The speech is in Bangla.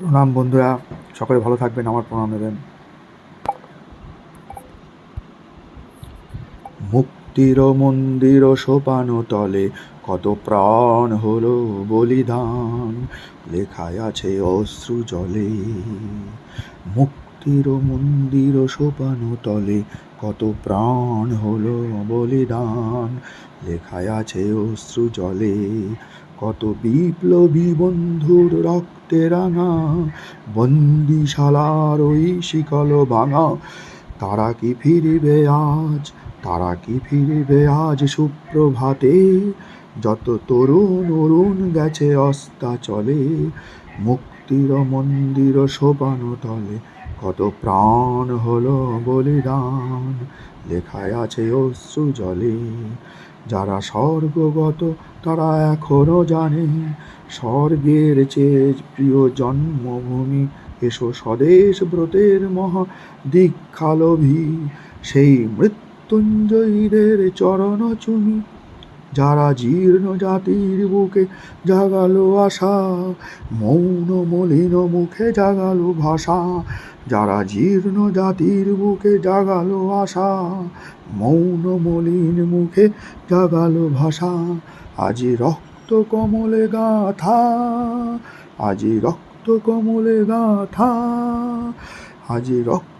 প্রণাম, বন্ধুরা। সকলে ভালো থাকবেন, আমার প্রণাম নেবেন। মুক্তির মন্দির সোপানো তলে কত প্রাণ হলো বলিদান, লেখায় আছে অশ্রু জলে। মুক্তির মন্দির সোপানো তলে কত প্রাণ হলো বলিদান, লেখায় আছে অশ্রু জলে। কত বিপ্লবী বন্ধুর রক্তে রাঙা বন্দিশালার ওই শিকল ভাঙা। তারা কি ফিরবে আজ? তারা কি ফিরবে আজ সুপ্রভাতে? যত তরুণ অরুণ গেছে অস্তা চলে মুক্তির মন্দির শোভানো তলে কত প্রাণ হলো বলিদান। লেখায় আছে অশ্রু জলে যারা স্বর্গগত তারা এখনও জানে। স্বর্গের চেয়ে প্রিয় জন্মভূমি, এসো স্বদেশ ব্রতের মহা দীক্ষালভী। সেই মৃত্যুঞ্জয়ীদের চরণ চুমি যারা জীর্ণ জাতির বুকে জাগালো আশা, মৌন মলিন মুখে জাগালো ভাষা। যারা জীর্ণ জাতির বুকে জাগালো আশা, মৌন মলিন মুখে জাগালো ভাষা। আজি রক্ত কমলে গাথা, আজি রক্ত কমলে গাথা, আজি রক্ত